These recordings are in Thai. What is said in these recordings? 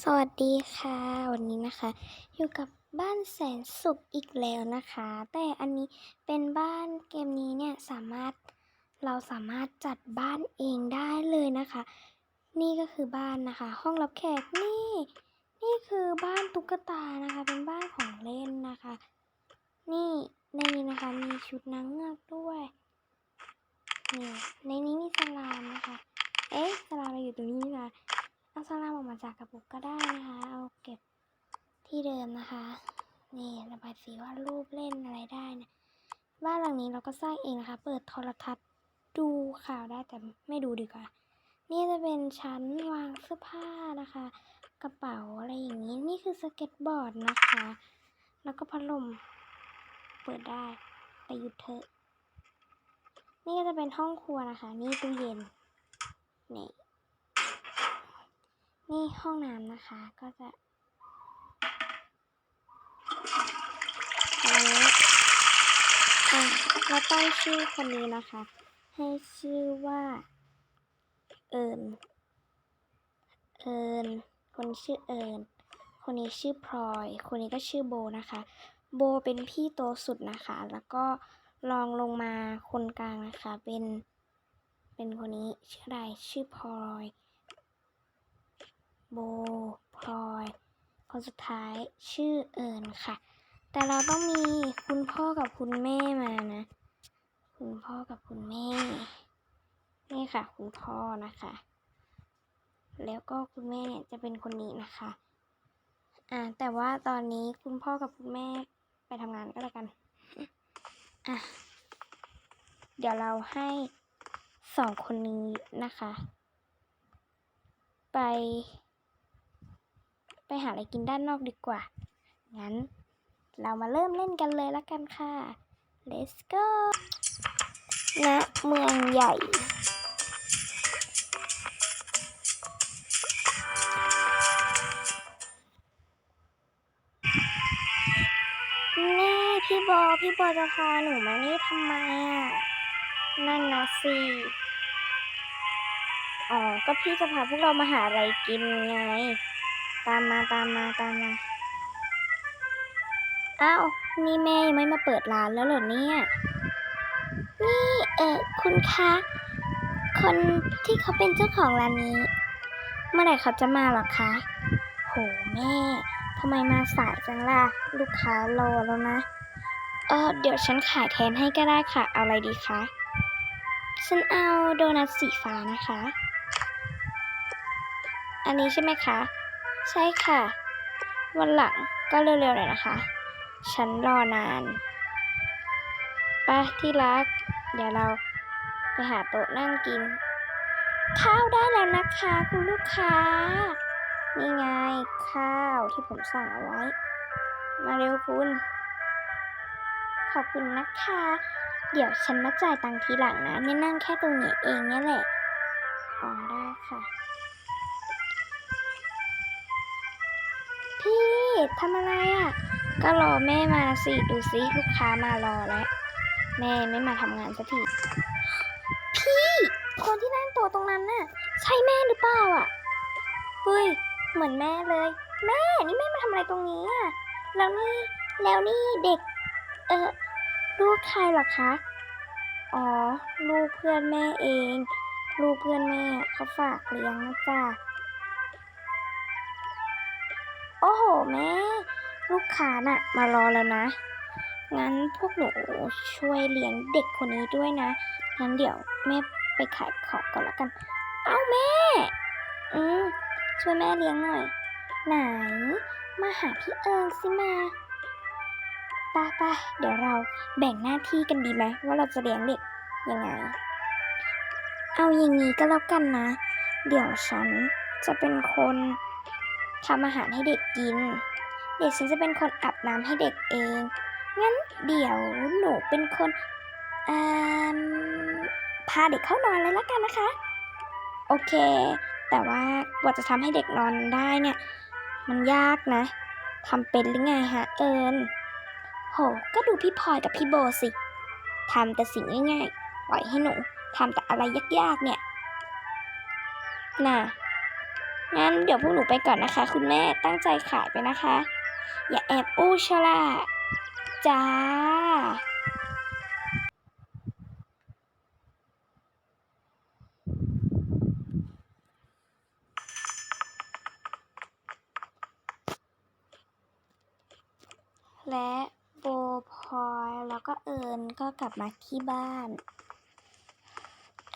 สวัสดีค่ะ วันนี้นะคะ อยู่กับบ้านแสนสุขอีกแล้วนะคะ แต่อันนี้เป็นบ้านเกมนี้เนี่ยสามารถเราสามารถจัดบ้านเองได้เลยนะคะ นี่ก็คือบ้านนะคะ ห้องรับแขกนี่ นี่คือบ้านตุ๊กตานะคะ เป็นบ้านของเล่นนะคะ นี่ในนี้นะคะมีชุดนางเงือกด้วยนี่ในนี้มีสลามนะคะ เอ๊ะสลามเราอยู่ตรงนี้นี่นะ เอาสลา มาจากกระปุกก็ได้นะคะ เอาเก็บที่เดิมนะคะ นี่ระบายสีวาดรูปเล่นอะไรได้นะบ้านหลังนี้เราก็สร้างเองนะคะ เปิดโทรทัศน์ดูข่าวได้แต่ไม่ดูดีกว่า นี่จะเป็นชั้นวางเสื้อผ้านะคะ กระเป๋าอะไรอย่างนี้ นี่คือสเก็ตบอร์ดนะคะ แล้วก็พัดลมเปิดได้ไปหยุดเถอะ นี่ก็จะเป็นห้องครัวนะคะ นี่ตู้เย็น นี่ นี่ห้องน้ำนะคะก็จะอันนี้อะเราตั้งชื่อคนนี้นะคะ ให้ชื่อว่า เอิญเอิญคนชื่อเอิญคนนี้ชื่อพลอย คนนี้ก็ชื่อโบนะคะ โบเป็นพี่โตสุดนะคะ แล้วก็ลองลงมาคนกลางนะคะ เป็น เป็นคนนี้ชื่ออะไรชื่อพลอย โบพลอยคนสุดท้ายชื่อเอิญค่ะ แต่เราต้องมีคุณพ่อกับคุณแม่มานะ คุณพ่อกับคุณแม่ นี่ค่ะ คุณพ่อนะคะ แล้วก็คุณแม่เนี่ยจะเป็นคนนี้นะคะ อ่าแต่ว่าตอนนี้คุณพ่อกับคุณแม่ไปทำงานก็แล้วกัน อะ เดี๋ยวเราให้สองคนนี้นะคะ ไปไป หาอะไรกินด้านนอกดีกว่า งั้น เรามาเริ่มเล่นกันเลยละกันค่ะ let's go ณเมืองใหญ่นี่พี่โบพี่โบจะพาหนูมานี่ทำไมอะ นั่นนะสิ อ๋อ ก็พี่จะพาพวกเรามาหาอะไรกินไง ตามมาตามมาตามมา อ้าว นี่แม่ยังไม่มาเปิดร้านแล้วเหรอเนี่ย นี่เออคุณคะ คนที่เขาเป็นเจ้าของร้านนี้ เมื่อไหร่เขาจะมาหรอคะ โหแม่ทำไมมาสายจังล่ะ ลูกค้ารอแล้วนะ เออเดี๋ยวฉันขายแทนให้ก็ได้ค่ะ เอาอะไรดีคะ ฉันเอาโดนัทสีฟ้านะคะ อันนี้ใช่ไหมคะ ใช่ค่ะ วันหลังก็เร็วๆหน่อยนะคะ ฉันรอนานป้าที่รัก เดี๋ยวเราไปหาโต๊ะนั่งกิน ข้าวได้แล้วนะคะคุณลูกค้า นี่ไงข้าวที่ผมสั่งเอาไว้ มาเร็วคุณ ขอบคุณนะคะ เดี๋ยวฉันมาจ่ายตังค์ทีหลังนะเนี่ยนั่งแค่ตรงนี้เองเนี่ยแหละอ๋อได้ค่ะ ทำอะไรอะ ก็รอแม่มาสิดูสิลูกค้ามารอแล้ว แม่ไม่มาทำงานสักที พี่ คนที่นั่งโต๊ะตรงนั้นน่ะ ใช่แม่หรือเปล่าอะ เฮ้ย เหมือนแม่เลย แม่นี่แม่มาทำอะไรตรงนี้อะ แล้วนี่แล้วนี่เด็ก เออลูกใครหรอคะ อ๋อ ลูกเพื่อนแม่เอง ลูกเพื่อนแม่เขาฝากเลี้ยงนะจ๊ะ โอ้โหแม่ ลูกค้าน่ะ มารอแล้วนะ งั้นพวกหนูช่วยเลี้ยงเด็กคนนี้ด้วยนะ งั้นเดี๋ยวแม่ไปขายของก่อนละกัน เอาแม่ อืมช่วยแม่เลี้ยงหน่อย ไหน มาหาพี่เอิงสิมาไป้าปเดี๋ยวเราแบ่งหน้าที่กันดีไหมว่าเราจะเลี้ยงเด็กยังไง เอาอย่างนี้ก็แล้วกันนะ เดี๋ยวฉันจะเป็นคน ทำอาหารให้เด็กกิน เดี๋ยวฉันจะเป็นคนอาบน้ำให้เด็กเอง งั้นเดี๋ยวหนูเป็นคนพาเด็กเข้านอนเลยละกันนะคะ โอเค แต่ว่ากว่าจะทำให้เด็กนอนได้เนี่ย มันยากนะทำเป็นหรือไงฮะเอิญโห ก็ดูพี่พลอยกับพี่โบสิทำแต่สิ่งง่ายๆ ปล่อยให้หนูทำแต่อะไรยากๆเนี่ย น่ะ งั้นเดี๋ยวพวกหนูไปก่อนนะคะ คุณแม่ตั้งใจขายไปนะคะ อย่าแอบอู้ชะล่ะจ้าและโบพลอยแล้วก็เอิญก็กลับมาที่บ้าน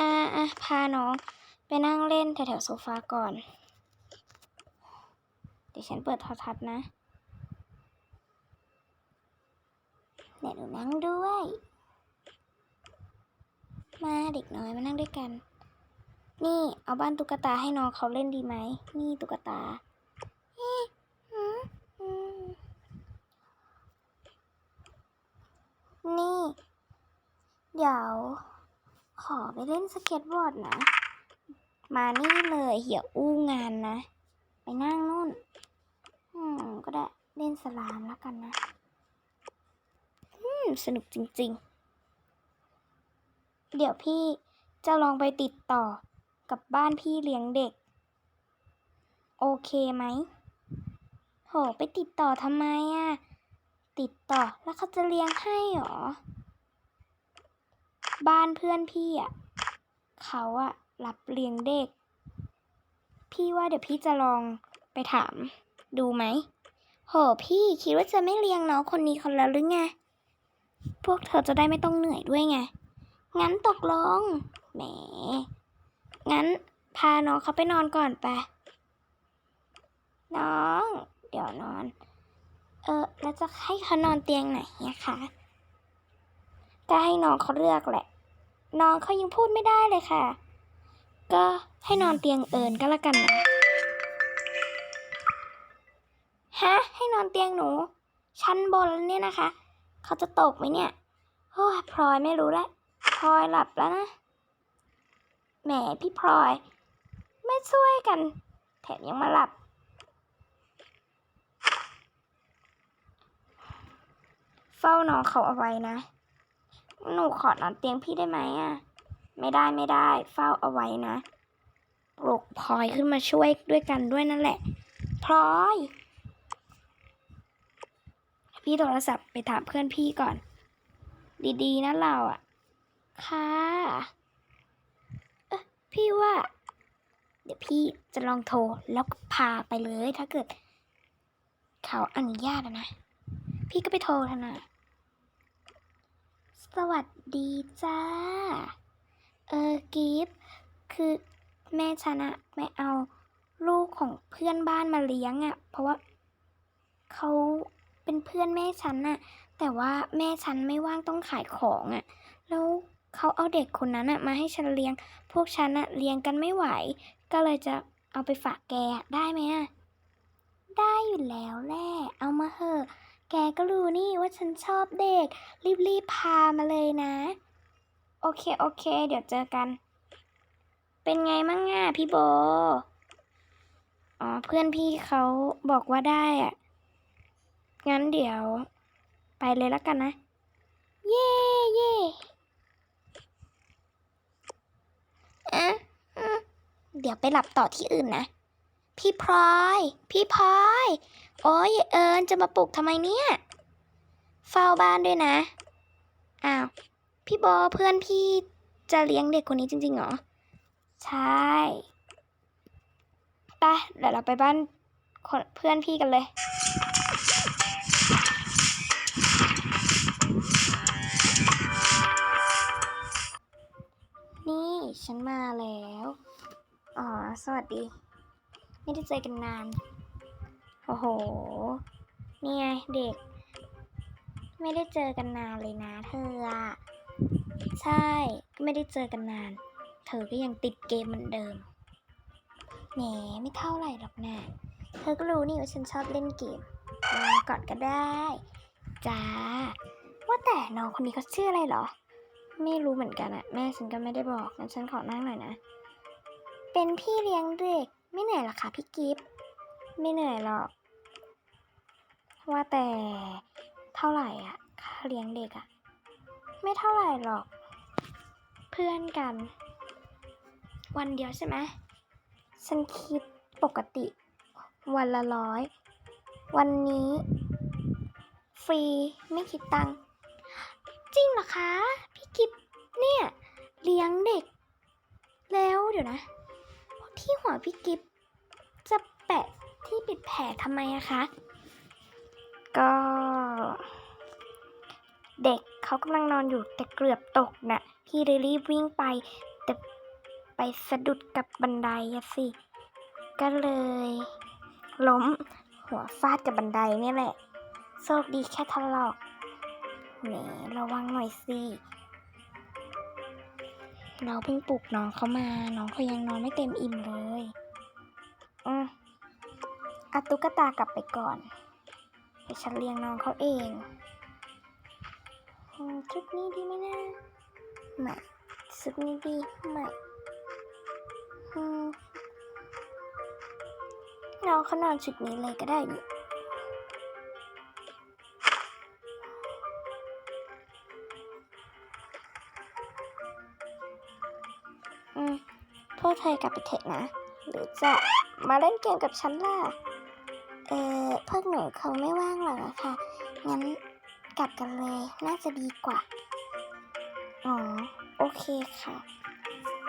อ่าอะพาน้องไปนั่งเล่นแถวๆโซฟาก่อน ดี๋ยวฉันเปิดโทรทัศน์นะเดี๋ยวหนูนั่งด้วย มาเด็กน้อยมานั่งด้วยกัน นี่เอาบ้านตุ๊กตาให้น้องเขาเล่นดีไหม นี่ตุ๊กตานี่ เดี๋ยว ขอไปเล่นสเก็ตบอร์ดนะ มานี่เลยเหี่ยวอู้งานนะ ไปนั่งนู่น อืม ก็ได้เล่นสลามแล้วกันนะ อืม สนุกจริง ๆ เดี๋ยวพี่จะลองไปติดต่อกับบ้านพี่เลี้ยงเด็ก โอเคไหม โห ไปติดต่อทำไมอะติดต่อแล้วเขาจะเลี้ยงให้เหรอ บ้านเพื่อนพี่อะเขาอะรับเลี้ยงเด็ก พี่ว่าเดี๋ยวพี่จะลองไปถาม ดูไหมโหพี่คิดว่าจะไม่เลี้ยงน้องคนนี้คนและหรือไง พวกเธอจะได้ไม่ต้องเหนื่อยด้วยไง งั้นตกลง แหม งั้นพาน้องเขาไปนอนก่อนไปน้อง เดี๋ยวนอน เออแล้วจะให้เขานอนเตียงไหนอะคะก็ให้น้องเขาเลือกแหละ น้องเขายังพูดไม่ได้เลยค่ะ ก็ให้นอนเตียงเอิญก็แล้วกันนะฮะให้นอนเตียงหนู ชั้นบนเนี่ยนะคะ เขาจะตกไหมเนี่ยโอ้ยพลอยไม่รู้แล้วพลอยหลับแล้วนะแหมพี่พลอย ไม่ช่วยกัน แถมยังมาหลับ เฝ้าน้องเขาเอาไว้นะ หนูขอนอนเตียงพี่ได้ไหมอะ ไม่ได้ไม่ได้ เฝ้าเอาไว้นะปลุกพลอยขึ้นมาช่วยด้วยกันด้วยนั่นแหละพลอย พี่โทรศัพท์ไปถามเพื่อนพี่ก่อน ดีๆนะเราอะ ค่ะเอ๊ะพี่ว่า เดี๋ยวพี่จะลองโทรแล้วพาไปเลยถ้าเกิด เขาอนุญาตนะ พี่ก็ไปโทรเถอะนะสวัสดีจ้า เออกิฟคือแม่ฉันอะไม่เอาลูกของเพื่อนบ้านมาเลี้ยงอะเพราะว่าเขาเป็นเพื่อนแม่ฉันอะแต่ว่าแม่ฉันไม่ว่างต้องขายของอะแล้วเขาเอาเด็กคนนั้นอะมาให้ฉันเลี้ยง พวกฉันอะเลี้ยงกันไม่ไหว ก็เลยจะเอาไปฝากแกได้ไหมอะได้อยู่แล้วแหละเอามาเหอะ แกก็รู้นี่ว่าฉันชอบเด็ก รีบๆพามาเลยนะ โอเค โอเค เดี๋ยวเจอกัน เป็นไงมั่งอะพี่โบ อ๋อ เพื่อนพี่เขาบอกว่าได้อะ งั้นเดี๋ยว ไปเลยแล้วกันนะ เย่เย่อะเดี๋ยวไปหลับต่อที่อื่นนะ พี่พลอย พี่พลอย โอ้ยเอิญจะมาปลุกทำไมเนี่ย เฝ้าบ้านด้วยนะ อ้าว พี่โบเพื่อนพี่จะเลี้ยงเด็กคนนี้จริงๆเหรอ ใช่ไปเดี๋ยวเราไปบ้านคนเพื่อนพี่กันเลย นี่ฉันมาแล้ว อ๋อ สวัสดี ไม่ได้เจอกันนาน โอ้โห นี่ไงเด็ก ไม่ได้เจอกันนานเลยนะเธออะ ใช่ก็ไม่ได้เจอกันนาน เธอก็ยังติดเกมเหมือนเดิม แหมไม่เท่าไหร่หรอกนะ เธอก็รู้นี่ว่าฉันชอบเล่นเกมมาก่อนก็ได้ จ้า ว่าแต่น้องคนนี้เขาชื่ออะไรหรอ ไม่รู้เหมือนกันอะแม่ฉันก็ไม่ได้บอกงั้นฉันขอนั่งหน่อยนะ เป็นพี่เลี้ยงเด็ก ไม่เหนื่อยหรอคะพี่กิฟต์ไม่เหนื่อยหรอก ว่าแต่เท่าไหร่อะค่าเลี้ยงเด็กอะไม่เท่าไหร่หรอก พื่อนกัน วันเดียวใช่ไหมฉันคิดปกติ วันละร้อย วันนี้ ฟรีไม่คิดตังค์จริงเหรอคะ พี่กิฟเนี่ย เลี้ยงเด็ก แล้วเดี๋ยวนะ ที่หัวพี่กิฟจะแปะที่ปิดแผลทำไมอะคะ ก็ เด็กเขากำลังนอนอยู่แต่เกือบตกน่ะ พี่เลยรีบวิ่งไป แต่ไปสะดุดกับบันไดสิ ก็เลย ล้มหัวฟาดกับบันไดนี่แหละ โชคดีแค่ทะลอกแหมระวังหน่อยสิ เราเพิ่งปลุกน้องเขามา น้องเขายังนอนไม่เต็มอิ่มเลย อืมอาตุ๊กตากลับไปก่อนเดี๋ยวฉันเลี้ยงน้องเขาเอง ชุดนี้ดีไหมนะไม่ชุดนี้ดีไม่อืมน้องเขานอนชุดนี้เลยก็ได้นี่อืมพวกเธอกลับไปเถอะนะ หรือจะมาเล่นเกมกับฉันล่ะ เออพวกหนูเขาไม่ว่างหรอกอะค่ะงั้น กลับกันเลย น่าจะดีกว่า อ๋อ โอเคค่ะ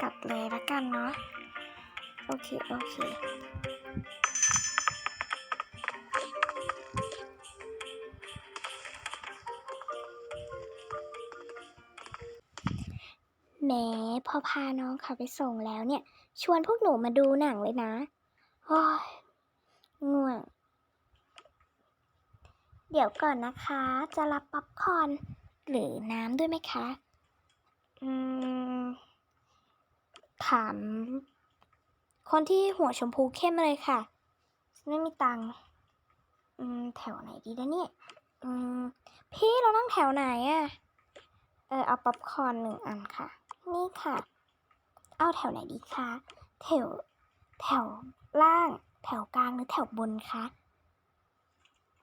กลับเลยละกันเนาะ โอเค โอเคแหมพอพาน้องเขาไปส่งแล้วเนี่ย ชวนพวกหนูมาดูหนังเลยนะ โอ้ยง่วง เดี๋ยวก่อนนะคะ จะรับป๊อปคอร์นหรือน้ำด้วยไหมคะ อืม ถาม คนที่หัวชมพูเข้มเลยค่ะไม่มีตังค์อืม แถวไหนดีนะเนี่ย อืม พี่เรานั่งแถวไหนอะเออ เอาป๊อปคอร์นหนึ่งอันค่ะ นี่ค่ะ เอาแถวไหนดีคะ แถว แถวล่าง แถวกลางหรือแถวบนคะ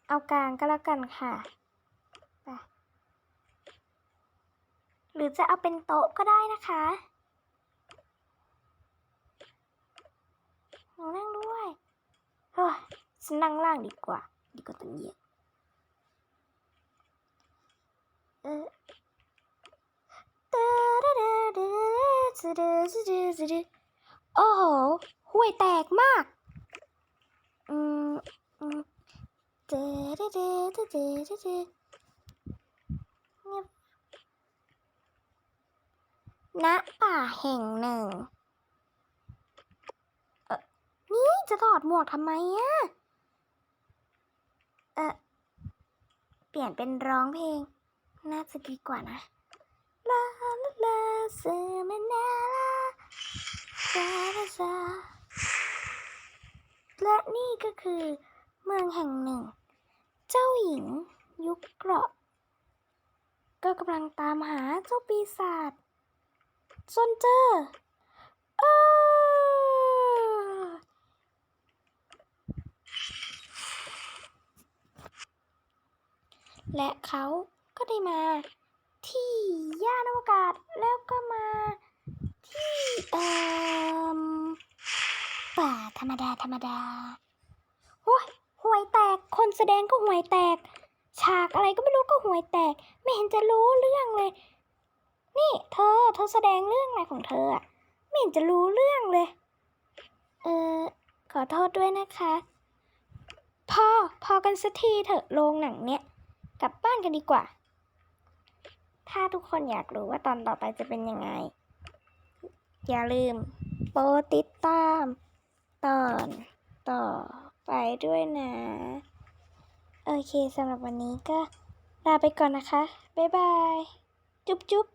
เอากลางก็แล้วกันค่ะไปหรือจะเอาเป็นโต๊ะก็ได้นะคะหนูนั่งด้วยเฮ้ยฉันนั่งล่างดีกว่า ดีกว่าตั้งเยอะเออโอ้โหห่วยแตกมาก อืมอืม เจเจเจเจเจเจเงียบณป่าแห่งหนึ่ง เออนี่จะถอดหมวกทำไมอะเออเปลี่ยนเป็นร้องเพลง น่าจะดีกว่านะ ลาลาลาเซมานาลาซาลาซาและนี่ก็คือ เมืองแห่งหนึ่ง เจ้าหญิง ยุคเกราะ ก็กำลังตามหาเจ้าปีศาจจนเจอเออและเขาก็ได้มาที่ย่านอวกาศแล้วก็มาที่เอ่มป่าธรรมดาธรรมดา วยแตก คนแสดงก็ห่วยแตก ฉากอะไรก็ไม่รู้ก็ห่วยแตก ไม่เห็นจะรู้เรื่องเลย นี่เธอ เธอแสดงเรื่องอะไรของเธออะไม่เห็นจะรู้เรื่องเลย เออขอโทษด้วยนะคะพอพอกันสักทีเถอะโรงหนังเนี่ยกลับบ้านกันดีกว่า ถ้าทุกคนอยากรู้ว่าตอนต่อไปจะเป็นยังไง อย่าลืม โปรติดตาม ตอนต่อ ไปด้วยนะ โอเคสำหรับวันนี้ก็ลาไปก่อนนะคะ บ๊ายบาย จุ๊บจุ๊บ